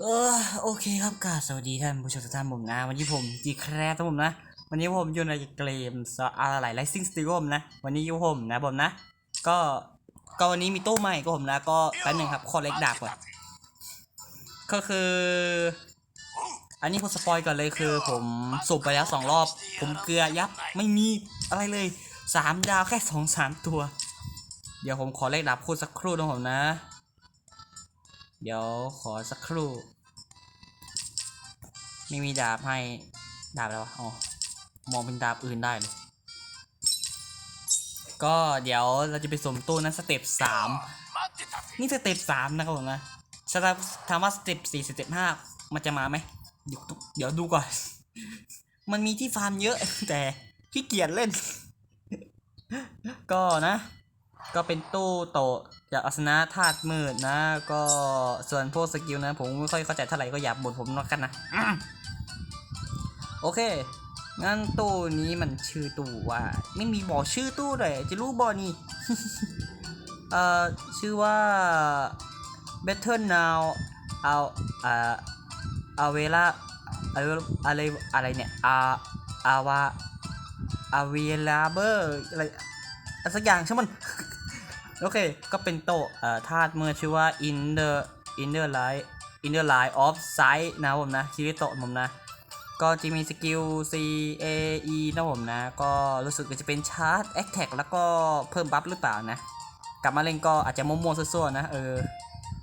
เออโอเคครับกาสวัสดีท่านผู้ชมทุกท่านผมนะ วันนี้ผมจีแคร์ทั้งผมนะ วันนี้ผมอยู่ในเกมสอะไรไลซิ่งสติโกมนะ วันนี้อยู่ผมนะผมนะ ก็ก็วันนี้มีตู้ใหม่ก็ผมนะ ก็แป๊บหนึ่งครับขอเล็กดาบก่อนก็คือ อันนี้ผมสปอยก่อนเลยคือ ผมสูบไปแล้วสองรอบ ผมเกลือยับไม่มีอะไรเลยสามดาวแค่สองสามตัว เดี๋ยวผมขอเลขดาบคูณสักครู่นะผมนะ เดี๋ยวขอสักครู่ ไม่มีดาบให้ดาบแล้ววะอ๋อมองเป็นดาบอื่นได้เลย ก็เดี๋ยวเราจะไปสมตู้นั้นสเต็ปสามนี่สเต็ปสามนะครับผมนะสเตปถามว่าสเต็ปสี่สเต็ปห้ามันจะมาไหมเดี๋ยวดูเดี๋ยวดูก่อน มันมีที่ฟาร์มเยอะ แต่ขี้เกียจเล่น ก็นะ ก็เป็นตู้โตะจากอาสนะธาตุมืดนะ ก็ส่วนพวกสกิลนะ ผมไม่ค่อยเข้าใจเท่าไหร่ก็อย่าบ่นผมนักกันนะ โอเค งั้นตู้นี้มันชื่อตู้ว่า ไม่มีบอกชื่อตู้เลยจะรู้บอนี่เอ่อชื่อว่า Better Now เอาอ่าอาเวล่าอะไรอะไรอะไรเนี่ยอาอาวาอาเวลาเบอร์อะไรอะไรสักอย่างใช่มัน โอเค ก็เป็นโตะเอ่อธาตุเมื่อชื่อว่า in the in the line in the line of sight นะผมนะ ชีวิตโตะผมนะ ก็จะมีสกิล C A E นะผมนะ ก็รู้สึกว่าจะเป็นชาร์จ a t t a c k แล้วก็เพิ่มบัฟหรือเปล่านะ กลับมาเล่นก็อาจจะมั่วๆซั่วๆนะ เออ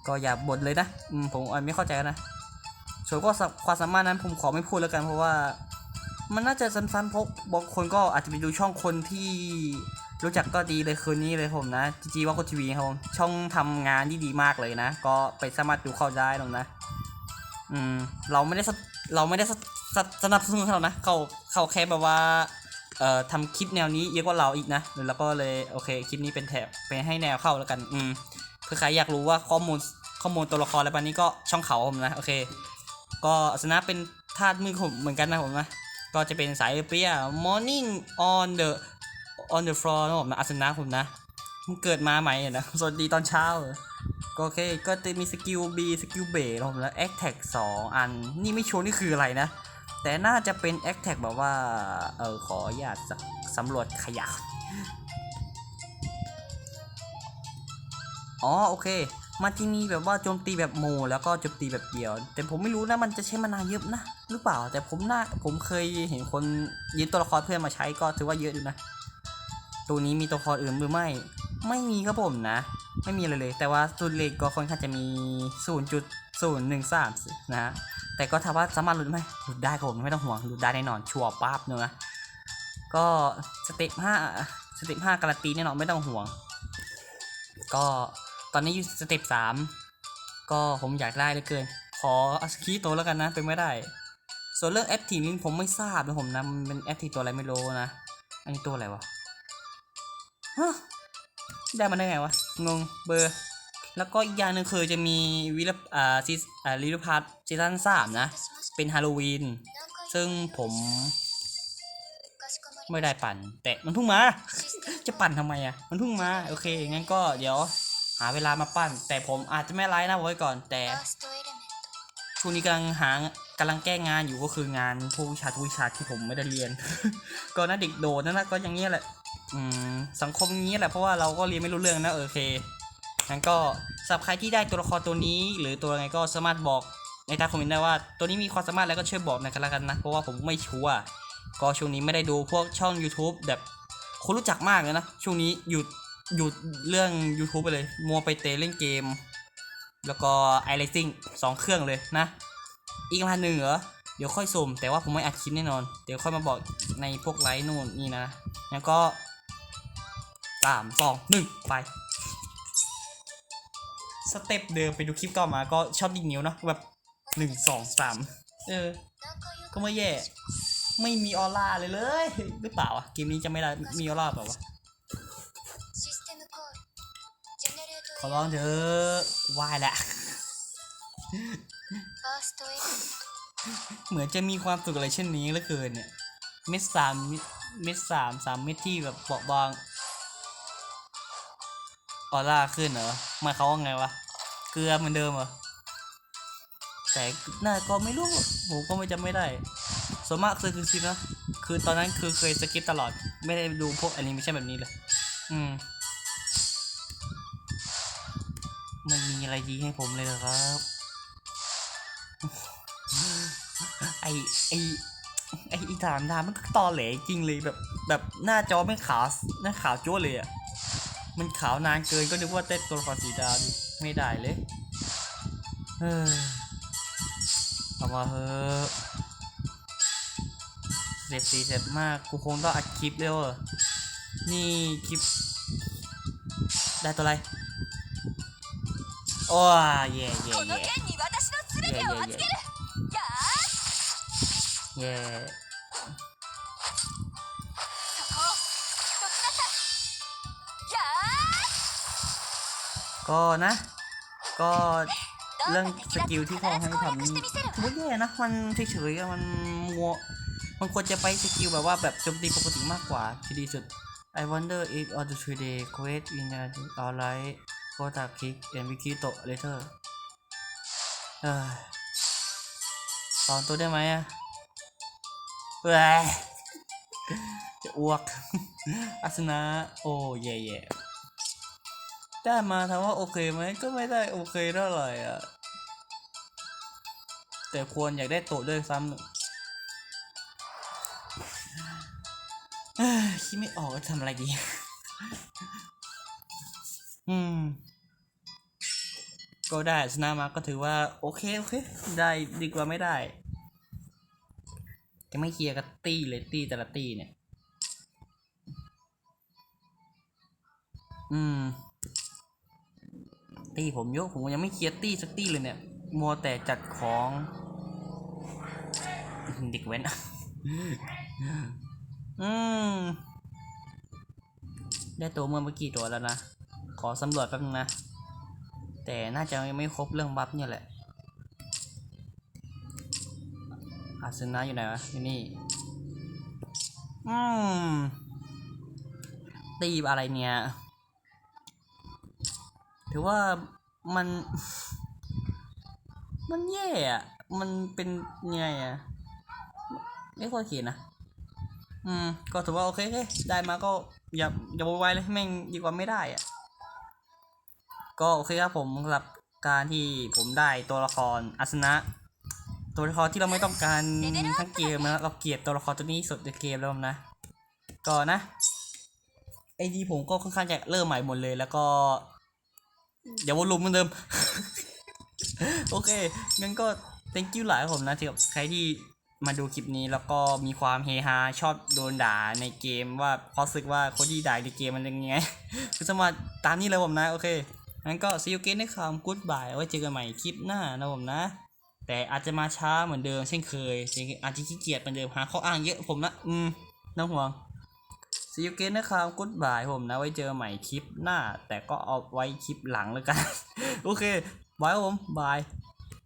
ก็อย่าบ่นเลยนะมผมไม่เข้าใจนะ ส่วนก็ความสามารถนั้นผมขอไม่พูดแล้วกันเพราะว่ามันน่าจะสั้นๆเพราะบางคนก็อาจจะไปดูช่องคนที่ รู้จักก็ดีเลยคืนนี้เลยผมนะจีจีว่าคนทีวีครับผมช่องทำงานที่ดีมากเลยนะ ก็ไปสามารถดูเข้าได้ตรงนะ อืม เราไม่ได้เราไม่ได้สสสนับสนุนเขานะเขาเขาแค่แบบว่าเอ่อทำคลิปแนวนี้เยอะกว่าเราอีกนะแล้วก็เลยโอเคคลิปนี้เป็นแถบเป็นให้แนวเข้าแล้วกันอืมเพื่อใครอยากรู้ว่าข้อมูลข้อมูลตัวละครอะไรแบบนี้ก็ช่องเขาผมนะโอเค ก็อสนะเป็นธาตุมือผมเหมือนกันนะผมนะก็จะเป็นสายเปีย morning on the on the floor นะผมนะอาสนะผมนะมันเกิดมาใหม่นะสวัสดีตอนเช้าก็โอเคก็จะมีสกิล B สกิลเบรนะผมนะ attack 2อันนี่ไม่ชัวร์นี่คืออะไรนะ แต่น่าจะเป็น attack แบบว่า เออขออนุญาตสสำรวจขยะอ๋อโอเค มันจะมีแบบว่าโจมตีแบบโมแล้วก็โจมตีแบบเดียว แต่ผมไม่รู้นะมันจะใช้มานานเยอะนะ หรือเปล่าแต่ผมน่าผมเคยเห็นคนยืมตัวละครเพื่อนมาใช้ก็ถือว่าเยอะอยู่นะ ตัวนี้มีตัวครอื่นหรือไม่ ไม่มีครับผมนะ ไม่มีเลยเลย แต่ว่าสูตรเลขก็ค่อนข้างจะมี 0.013 นะฮะ แต่ก็ถามว่าสามารถหลุดไหมหลุดได้ครับผมไม่ต้องห่วงหลุดได้แน่นอน ชัวร์ปั๊บเนอะก็สเต็ปห้าสเต็ปห้าการันตีแน่นอนไม่ต้องห่วง ก็ตอนนี้อยู่สเต็ปสามก็ผมอยากได้เหลือเกิน ขออาสคีโตวแล้วกันนะเป็นไม่ได้ส่วนเรื่องแอปทีนี้ผมไม่ทราบนะผมนะมันเป็นแอปทีตัวอะไรไม่รู้นะ อันนี้ตัวอะไรวะ ได้มาได้ไงวะ งงเบอร์ แล้วก็อีกอย่างหนึ่งคือจะมีวิลอ่าซีอ่าลิลพาร์ซีซั่นสามนะ เป็นฮาโลวีน ซึ่งผมไม่ได้ปั่น แต่มันเพิ่งมา จะปั่นทำไมอะ มันเพิ่งมา โอเค งั้นก็เดี๋ยวหาเวลามาปั่น แต่ผมอาจจะไม่ไลฟ์นะไว้ก่อน แต่ช่วงนี้กำลังหากำลังแก้งานอยู่ก็คืองานพวกวิชาทุกวิชาที่ผมไม่ได้เรียน ก็นะเด็กโดดนั่นนะก็อย่างเงี้ยแหละ สังคมอย่างเงี้แหละเพราะว่าเราก็เรียนไม่รู้เรื่องนะโอเคงั้นก็สำหรับใครที่ได้ตัวละครตัวนี้ หรือตัวไรก็สามารถบอกในใต้คอมเมนต์ได้ว่า ตัวนี้มีความสามารถแล้วก็ช่วยบอกหน่อยกันละกันนะ เพราะว่าผมไม่ชัวร์ก็ช่วงนี้ไม่ได้ดูพวกช่อง YouTube แบบคนรู้จักมากเลยนะ ช่วงนี้หยุดหยุดเรื่อง YouTube ไปเลย มัวไปเตะเล่นเกม แล้วก็ไอเลซิ่งสองเครื่องเลยนะ อีกร้านหนึ่งเหรอ เดี๋ยวค่อยสุ่มแต่ว่าผมไม่อัดคลิปแน่นอน เดี๋ยวค่อยมาบอกในพวกไลน์นู่นนี่นะงั้นก็ สามสองหนึ่งไป สเต็ปเดิมไปดูคลิปก่อนมาก็ชอบดิงนิ้วเนอะแบบหนึ่งสองสามเออ ก็ไม่แย่ ไม่มีออร่าเลยเลย หรือเปล่าอะเกมนี้จะไม่ได้มีออร่าเปล่าวะขอร้องเถอะวายแหละเหมือนจะมีความสุขอะไรเช่นนี้เหลือเกินเนี่ย เม็ดสามเม็ดสามสามเม็ดที่แบบเบาบาง ออร่าขึ้นเหรอหมายเขาว่าไงวะ เกลือเหมือนเดิมเหรอ แต่น่าก็ไม่รู้ผมก็ไม่จำไม่ได้ ส่วนมากคือคือคินะ คือตอนนั้นคือเคยสกิปตลอด ไม่ได้ดูพวกอนิเมชันแบบนี้เลย อืม ไม่มีอะไรดีให้ผมเลยเหรอครับ ไอไอไออีถามดามันก็ตอแหลจริงเลยแบบ แบบหน้าจอไม่ขาวหน้าขาวจ้วเลยอะ่ะ มันขาวนานเกินก็นึกว่าเต้นตัวละครสีดำไม่ได้เลยเออเอามาเฮ้อเสร็จสีเสร็จมาก กูคงต้องอัดคลิปเล้วนี่คลิป ได้ตัวอะไร โอ้ยเย่เย่เย่เย่เย่เย่ ก็นะ ก็เรื่องสกิลที่เขาให้ทำนี่อว่แย่นะ มันเฉยๆมันมัวมันควรจะไปสกิลแบบว่าแบบโจมตีปกติมากกว่าที่ดีสุด I wonder if on the today quest in a alright go to kick and we kick to later เออตอนตัวได้ไหมอะเอ้ยจะอ้วกอาสนะ โอ้เย่เย่ ได้มาถามว่าโอเคไหมก็ไม่ได้โอเคเท่าไหร่อะ แต่ควรอยากได้โตด้วยซ้ำคิดไม่ออกว่าทำอะไรดี อืม ก็ได้ชนะมาก็ถือว่า โอเค โอเค ได้ดีกว่าไม่ได้ จะไม่เคลียร์กับตี้เลยตี้แต่ละตี้เนี่ย อืม ตี้ผมเยอะผมยังไม่เคลียร์ตี้สักตี้เลยเนี่ย มัวแต่จัดของ เด็กเว้น อืม ได้ตัวเมื่อเมื่อกี้ตัวแล้วนะ ขอสำรวจแป๊บนึงนะ แต่น่าจะยังไม่ครบเรื่องบัฟเนี่ยแหละ อาสนะอยู่ไหนวะ อยู่นี่ อืมตีบอะไรเนี่ย ถือว่ามัน มันแย่อะมันเป็นไงอะไม่ค่อยเขียนนะอืม ก็ถือว่าโอเคโอเคได้มาก็อย่าอย่าโวยวายเลยแม่งดีกว่าไม่ได้อะก็โอเคครับผมสำหรับการที่ผมได้ตัวละครอาสนะ ตัวละครที่เราไม่ต้องการทั้งเกมนะเราเกลียดตัวละครตัวนี้สุดในเกมแล้วนะ ก็นะไอดีผมก็ค่อนข้างจะเริ่มใหม่หมดเลยแล้วก็ อย่าวนลูปเหมือนเดิม โอเค งั้นก็ thank you หลายผมนะที่กับใครที่มาดูคลิปนี้แล้วก็มีความเฮฮาชอบโดนด่าในเกมว่าเพราะสึกว่าโคนที่ด่าในเกมมันยังไงคือสมารถตามนี้เลยผมนะ โอเค งั้นก็ see you again ในคำ goodbye ไว้เจอกันใหม่คลิปหน้านะผมนะ แต่อาจจะมาช้าเหมือนเดิมเช่นเคย อาจจะขี้เกียจเหมือนเดิมหาข้ออ้างเยอะผมนะ อืมน้องห่วง see you again นะครับกุดบายผมนะ ไว้เจอใหม่คลิปหน้า แต่ก็เอาไว้คลิปหลังแล้วกัน โอเคบายผมบาย